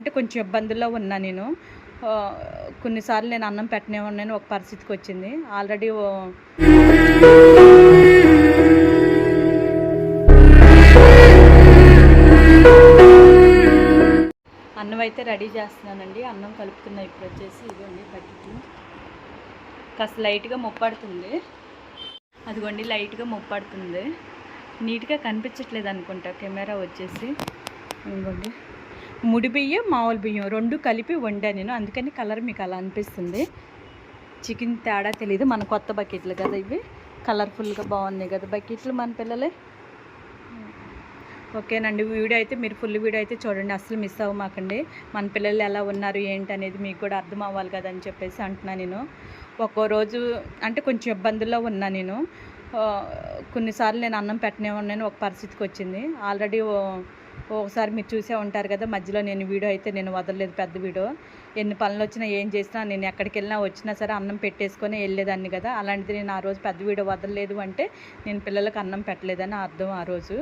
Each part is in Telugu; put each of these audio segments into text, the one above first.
అంటే కొంచెం ఇబ్బందుల్లో ఉన్నా నేను. కొన్నిసార్లు నేను అన్నం పెట్టనేమన్నాను ఒక పరిస్థితికి వచ్చింది. ఆల్రెడీ ఓ- అన్నం అయితే రెడీ చేస్తున్నానండి. అన్నం కలుపుతున్నా ఇప్పుడు వచ్చేసి ఇదిగోండి బకెట్లు కాస్త లైట్గా ముప్పడుతుంది. అదిగోండి లైట్గా ముప్పడుతుంది. నీట్గా కనిపించట్లేదు అనుకుంటా కెమెరా వచ్చేసి. ఇదిగోండి. ముడి బియ్యం మామూలు బియ్యం రెండు కలిపి వండా నేను. అందుకని కలర్ మీకు అలా అనిపిస్తుంది. చికెన్ తేడా తెలియదు మన కొత్త బకెట్లు కదా ఇవి. కలర్ఫుల్గా బాగున్నాయి కదా బకెట్లు మన పిల్లలే. ఓకేనండి. వీడియో అయితే మీరు ఫుల్ వీడియో అయితే చూడండి. అసలు మిస్ అవ్వమాకండి మన పిల్లలు ఎలా ఉన్నారు ఏంటి అనేది మీకు కూడా అర్థం అవ్వాలి కదా అని చెప్పేసి అంటున్నా నేను. ఒక్కో రోజు అంటే కొంచెం ఇబ్బందుల్లో ఉన్నా నేను. కొన్నిసార్లు నేను అన్నం పెట్టనేమన్నాను ఒక పరిస్థితికి వచ్చింది. ఆల్రెడీ ఒకసారి మీరు చూసే ఉంటారు కదా మధ్యలో నేను వీడియో అయితే నేను వదలలేదు పెద్ద వీడియో. ఎన్ని పనులు వచ్చినా ఏం చేసినా నేను ఎక్కడికి వెళ్ళినా వచ్చినా సరే అన్నం పెట్టేసుకొని వెళ్ళేదాన్ని కదా. అలాంటిది నేను ఆ రోజు పెద్ద వీడియో వదలలేదు అంటే నేను పిల్లలకు అన్నం పెట్టలేదని అర్థం ఆ రోజు.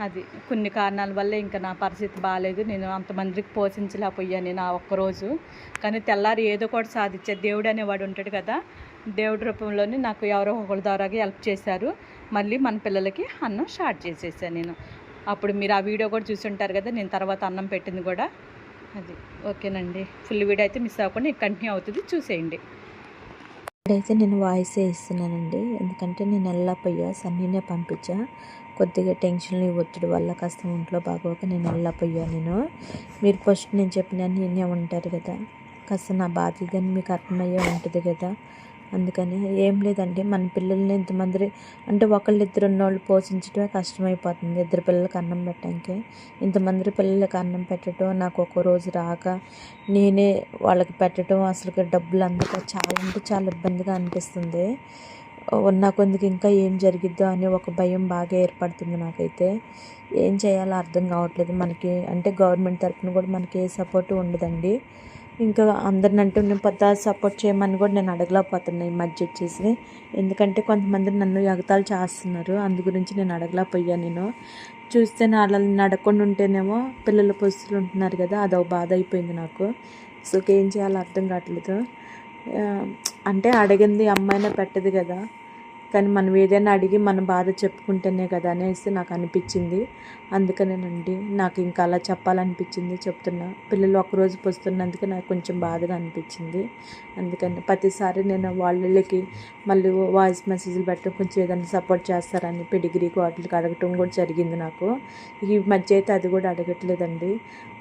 అది కొన్ని కారణాల వల్ల ఇంకా నా పరిస్థితి బాగాలేదు నేను అంతమందికి పోషించలేకపోయాను నేను ఆ ఒక్కరోజు కానీ తెల్లారి ఏదో కూడా సాధించే దేవుడు అనేవాడు ఉంటాడు కదా. దేవుడి రూపంలోనే నాకు ఎవరో ఒకరి ద్వారాగా హెల్ప్ చేశారు. మళ్ళీ మన పిల్లలకి అన్నం స్టార్ట్ చేసేసాను నేను. అప్పుడు మీరు ఆ వీడియో కూడా చూసి ఉంటారు కదా నేను తర్వాత అన్నం పెట్టింది కూడా. అది ఓకేనండి. ఫుల్ వీడియో అయితే మిస్ అవ్వకుండా కంటిన్యూ అవుతుంది చూసేయండి. అయితే నేను వాయిస్ ఇస్తున్నానండి ఎందుకంటే నేను వెళ్ళకపోయా సన్నీనే పంపించా. కొద్దిగా టెన్షన్లు ఒత్తిడి వల్ల కాస్త ఒంట్లో బాగోక నేను వెళ్ళకపోయా నేను. మీరు ఫస్ట్ నేను చెప్పిన నేనే ఉంటారు కదా కాస్త నా బాధ్యత కానీ మీకు అర్థమయ్యే ఉంటుంది కదా. అందుకని ఏం లేదండి. మన పిల్లల్ని ఇంతమంది అంటే ఒకళ్ళిద్దరు ఉన్నోళ్ళు పోషించడమే కష్టమైపోతుంది. ఇద్దరు పిల్లలకి అన్నం పెట్టడానికి. ఇంతమంది పిల్లలకి అన్నం పెట్టడం నాకు ఒక రోజు రాక నేనే వాళ్ళకి పెట్టడం అసలు డబ్బులు అందక చాలా అంటే చాలా ఇబ్బందిగా అనిపిస్తుంది. ఉన్న కొందికి ఇంకా ఏం జరిగిద్దో అని ఒక భయం బాగా ఏర్పడుతుంది నాకైతే. ఏం చేయాలో అర్థం కావట్లేదు. మనకి అంటే గవర్నమెంట్ తరఫున కూడా మనకి ఏ సపోర్ట్ ఉండదండి. ఇంకా అందరిని అంటే నేను పెద్ద సపోర్ట్ చేయమని కూడా నేను అడగలేకపోతున్నా ఈ మధ్య వచ్చేసి. ఎందుకంటే కొంతమంది నన్ను ఎగతాలు చేస్తున్నారు. అందు గురించి నేను అడగలేకపోయాను నేను. చూస్తే వాళ్ళని నడకుండా ఉంటేనేమో పిల్లల పొస్తులు ఉంటున్నారు కదా అదొక బాధ అయిపోయింది నాకు. సో ఏం చేయాలో అర్థం కావట్లేదు. అంటే అడిగింది అమ్మాయినే పెట్టదు కదా. కానీ మనం ఏదైనా అడిగి మన బాధ చెప్పుకుంటేనే కదా అనేసి నాకు అనిపించింది. అందుకనేనండి నాకు ఇంకా అలా చెప్పాలనిపించింది చెప్తున్నా. పిల్లలు ఒకరోజు పొస్తున్నందుకు నాకు కొంచెం బాధగా అనిపించింది. అందుకని ప్రతిసారి నేను వాళ్ళకి మళ్ళీ వాయిస్ మెసేజ్లు పెట్టడం కొంచెం ఏదైనా సపోర్ట్ చేస్తారని పెడిగ్రీ వాటికి అడగటం కూడా జరిగింది నాకు. ఈ మధ్య అయితే అది కూడా అడగట్లేదండి.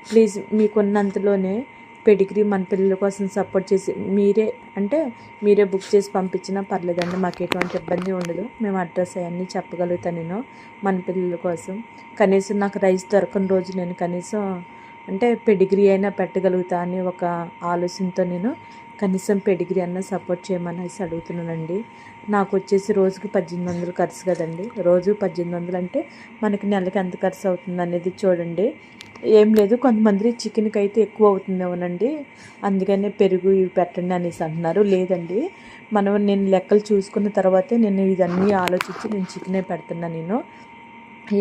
ప్లీజ్ మీకున్నంతలోనే పెడిగ్రీ మన పిల్లల కోసం సపోర్ట్ చేసి మీరే అంటే మీరే బుక్ చేసి పంపించినా పర్లేదండి మాకు ఎటువంటి ఇబ్బంది ఉండదు. మేము అడ్రస్ అవన్నీ చెప్పగలుగుతాను నేను మన పిల్లల కోసం. కనీసం నాకు రైస్ దొరకని రోజు నేను కనీసం అంటే పెడిగ్రీ అయినా పెట్టగలుగుతా అని ఒక ఆలోచనతో నేను కనీసం పెడిగ్రీ అన్న సపోర్ట్ చేయమనేసి అడుగుతున్నానండి. నాకు వచ్చేసి రోజుకి పద్దెనిమిది వందలు ఖర్చు కదండి. రోజు పద్దెనిమిది వందలు అంటే మనకి నెలకి ఎంత ఖర్చు అవుతుంది అనేది చూడండి. ఏం లేదు కొంతమంది చికెన్కి అయితే ఎక్కువ అవుతుందేమోనండి. అందుకనే పెరుగు ఇవి పెట్టండి అనేసి అంటున్నారు. లేదండి మనం నేను లెక్కలు చూసుకున్న తర్వాతే నేను ఇదన్నీ ఆలోచించి నేను చికెనే పెడుతున్నా నేను.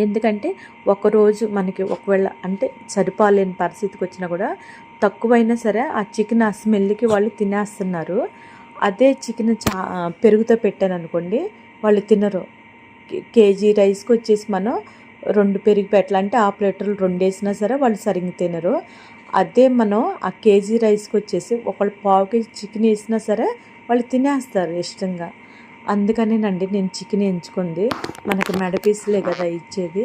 ఎందుకంటే ఒకరోజు మనకి ఒకవేళ అంటే సరిపోలేని పరిస్థితికి వచ్చినా కూడా తక్కువైనా సరే ఆ చికెన్ ఆ స్మెల్కి వాళ్ళు తినేస్తున్నారు. అదే చికెన్ చా పెరుగుతో పెట్టాను అనుకోండి వాళ్ళు తినరు. కేజీ రైస్కి వచ్చేసి మనం రెండు పెరుగు పెట్టాలంటే ఆ ప్లేటర్లు రెండు వేసినా సరే వాళ్ళు సరిగ్గా తినరు. అదే మనం ఆ కేజీ రైస్కి వచ్చేసి ఒకళ్ళు పావు కేజీ చికెన్ వేసినా సరే వాళ్ళు తినేస్తారు ఇష్టంగా. అందుకనేనండి నేను చికెన్ ఎంచుకుంది. మనకు మెడ పీసులే కదా ఇచ్చేది.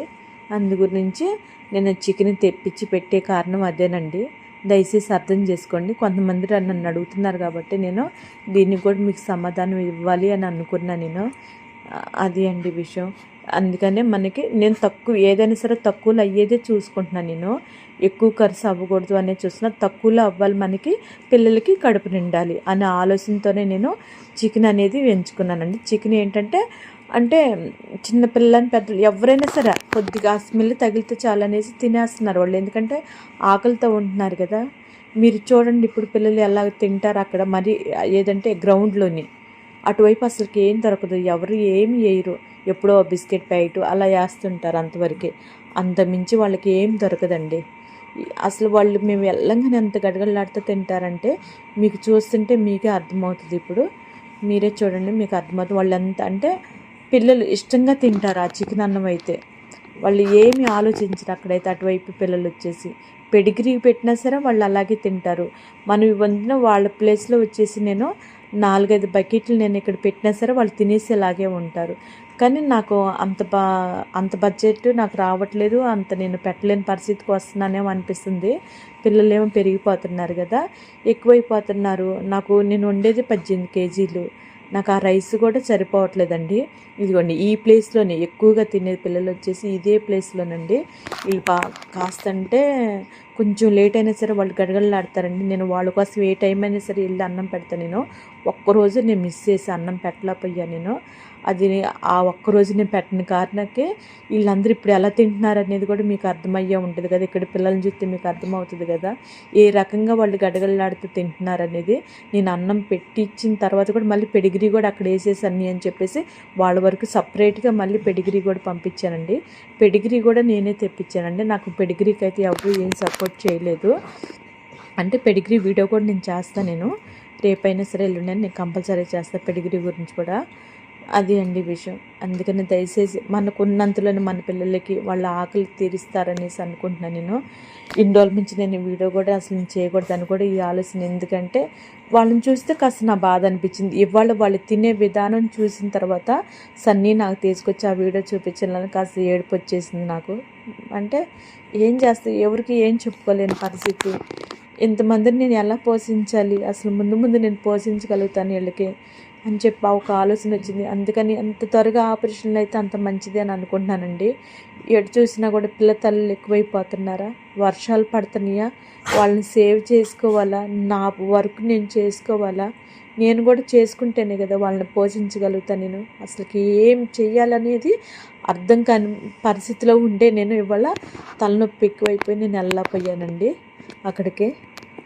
అందు గురించి నేను చికెన్ తెప్పించి పెట్టే కారణం అదేనండి. దయచేసి అర్థం చేసుకోండి. కొంతమంది నన్ను అడుగుతున్నారు కాబట్టి నేను దీన్ని కూడా మీకు సమాధానం ఇవ్వాలి అని అనుకున్నా నేను. అది అండి విషయం. అందుకనే మనకి నేను తక్కువ ఏదైనా సరే తక్కువలో అయ్యేదే చూసుకుంటున్నాను నేను. ఎక్కువ ఖర్చు అవ్వకూడదు అనేది చూస్తున్నా. తక్కువలో అవ్వాలి మనకి పిల్లలకి కడుపు నిండాలి అనే ఆలోచనతోనే నేను చికెన్ అనేది ఎంచుకున్నానండి. చికెన్ ఏంటంటే అంటే చిన్నపిల్లని పెద్దలు ఎవరైనా సరే కొద్దిగా ఆ స్మెల్ తగిలితే చాలు అనేసి తినేస్తున్నారు వాళ్ళు. ఎందుకంటే ఆకలితో ఉంటున్నారు కదా. మీరు చూడండి ఇప్పుడు పిల్లలు ఎలా తింటారు అక్కడ. మరి ఏదంటే గ్రౌండ్లోని. అటువైపు అసలుకి ఏం దొరకదు. ఎవరు ఏమి వేయరు. ఎప్పుడో బిస్కెట్ ప్యాకెట్ అలా వేస్తుంటారు అంతవరకే. అంత మించి వాళ్ళకి ఏం దొరకదండి. అసలు వాళ్ళు మేము వెళ్ళంగానే ఎంత గడగడలాడుతూ తింటారంటే మీకు చూస్తుంటే మీకే అర్థమవుతుంది. ఇప్పుడు మీరే చూడండి మీకు అర్థమవుతుంది. వాళ్ళు ఎంత అంటే పిల్లలు ఇష్టంగా తింటారు ఆ చికెన్ అన్నం అయితే. వాళ్ళు ఏమి ఆలోచించరు అక్కడైతే అటువైపు పిల్లలు వచ్చేసి. పెడిగిరీ పెట్టినా సరే వాళ్ళు అలాగే తింటారు. మనం వండిన వాళ్ళ ప్లేస్లో వచ్చేసి నేను నాలుగైదు బకెట్లు నేను ఇక్కడ పెట్టినా సరే వాళ్ళు తినేసేలాగే ఉంటారు. కానీ నాకు అంత బా అంత బడ్జెట్ నాకు రావట్లేదు అంత నేను పెట్టలేని పరిస్థితికి వస్తున్నానేమో అనిపిస్తుంది. పిల్లలేమో పెరిగిపోతున్నారు కదా. ఎక్కువైపోతున్నారు. నాకు నేను వండేది పద్దెనిమిది కేజీలు. నాకు ఆ రైస్ కూడా సరిపోవట్లేదండి. ఇదిగోండి ఈ ప్లేస్లోనే ఎక్కువగా తినే పిల్లలు వచ్చేసి ఇదే ప్లేస్లోనండి. వీళ్ళు పా కాస్త అంటే కొంచెం లేట్ అయినా సరే వాళ్ళు గడగడలాడతారండి. నేను వాళ్ళ కోసం ఏ టైం అయినా సరే వెళ్ళి అన్నం పెడతాను నేను. ఒక్కరోజు నేను మిస్ చేసి అన్నం పెట్టలేకపోయా నేను. అది ఆ ఒక్కరోజు నేను పెట్టిన కారణకే వీళ్ళందరూ ఇప్పుడు ఎలా తింటున్నారు అనేది కూడా మీకు అర్థమయ్యే ఉంటుంది కదా. ఇక్కడ పిల్లల్ని చూస్తే మీకు అర్థమవుతుంది కదా. ఏ రకంగా వాళ్ళు గడగడలాడుతూ తింటున్నారు అనేది నేను అన్నం పెట్టి ఇచ్చిన తర్వాత కూడా మళ్ళీ పెడిగిరీ కూడా అక్కడ వేసేసాను అని చెప్పేసి వాళ్ళ వరకు సపరేట్గా మళ్ళీ పెడిగిరీ కూడా పంపించానండి. పెడిగిరీ కూడా నేనే తెప్పించానండి. నాకు పెడిగిరీకి అయితే ఎవరు ఏం సపోర్ట్ చేయలేదు. అంటే పెడిగ్రీ వీడియో కూడా నేను చేస్తాను నేను. రేపైనా సరే ఎల్లుండి నేను కంపల్సరీ చేస్తాను పెడిగ్రీ గురించి కూడా. అది అండి విషయం. అందుకని దయచేసి మనకున్నంతలోనే మన పిల్లలకి వాళ్ళ ఆకలి తీరుస్తారనేసి అనుకుంటున్నాను నేను. ఇన్ని రోజుల నుంచి నేను వీడియో కూడా అసలు నేను చేయకూడదని కూడా ఈ ఆలోచన. ఎందుకంటే వాళ్ళని చూస్తే కాస్త నా బాధ అనిపించింది. ఇవాళ వాళ్ళు తినే విధానం చూసిన తర్వాత సన్నీ నాకు తీసుకొచ్చి ఆ వీడియో చూపించాలని కాస్త ఏడుపు వచ్చేసింది నాకు. అంటే ఏం చేస్తా ఎవరికి ఏం చెప్పుకోలేని పరిస్థితి. ఇంతమందిని నేను ఎలా పోషించాలి? అసలు ముందు ముందు నేను పోషించగలుగుతాను వీళ్ళకి? అని చెప్పి ఒక ఆలోచన వచ్చింది. అందుకని అంత త్వరగా ఆపరేషన్లు అయితే అంత మంచిది అని అనుకుంటున్నానండి. ఎటు చూసినా కూడా పిల్ల తల్లులు ఎక్కువైపోతున్నారా? వర్షాలు పడుతున్నాయా? వాళ్ళని సేవ్ చేసుకోవాలా? నా వర్క్ నేను చేసుకోవాలా? నేను కూడా చేసుకుంటేనే కదా వాళ్ళని పోషించగలుగుతాను నేను. అసలుకి ఏం చెయ్యాలనేది అర్థం కాని పరిస్థితిలో ఉండే నేను ఇవాళ తలనొప్పి ఎక్కువైపోయి నేను వెళ్ళకపోయానండి అక్కడికే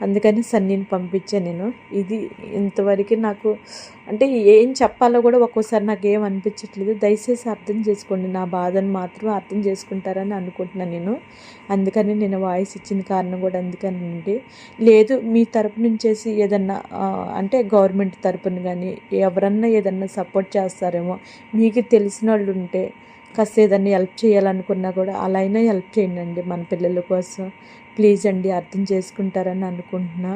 అందుకని సన్నీని పంపించాను నేను. ఇది ఇంతవరకు నాకు అంటే ఏం చెప్పాలో కూడా ఒక్కోసారి నాకు ఏం అనిపించట్లేదు. దయచేసి అర్థం చేసుకోండి. నా బాధను మాత్రం అర్థం చేసుకుంటారని అనుకుంటున్నాను నేను. అందుకని నేను వాయిస్ ఇచ్చిన కారణం కూడా అందుకనండి లేదు మీ తరపు నుంచేసి ఏదన్నా అంటే గవర్నమెంట్ తరపున కానీ ఎవరన్నా ఏదన్నా సపోర్ట్ చేస్తారేమో మీకు తెలిసిన వాళ్ళు ఉంటే కాస్త ఏదన్నా హెల్ప్ చేయాలనుకున్నా కూడా అలా అయినా హెల్ప్ చేయండి మన పిల్లల కోసం. ప్లీజ్ అండి అర్థం చేసుకుంటారని అనుకుంటున్నా.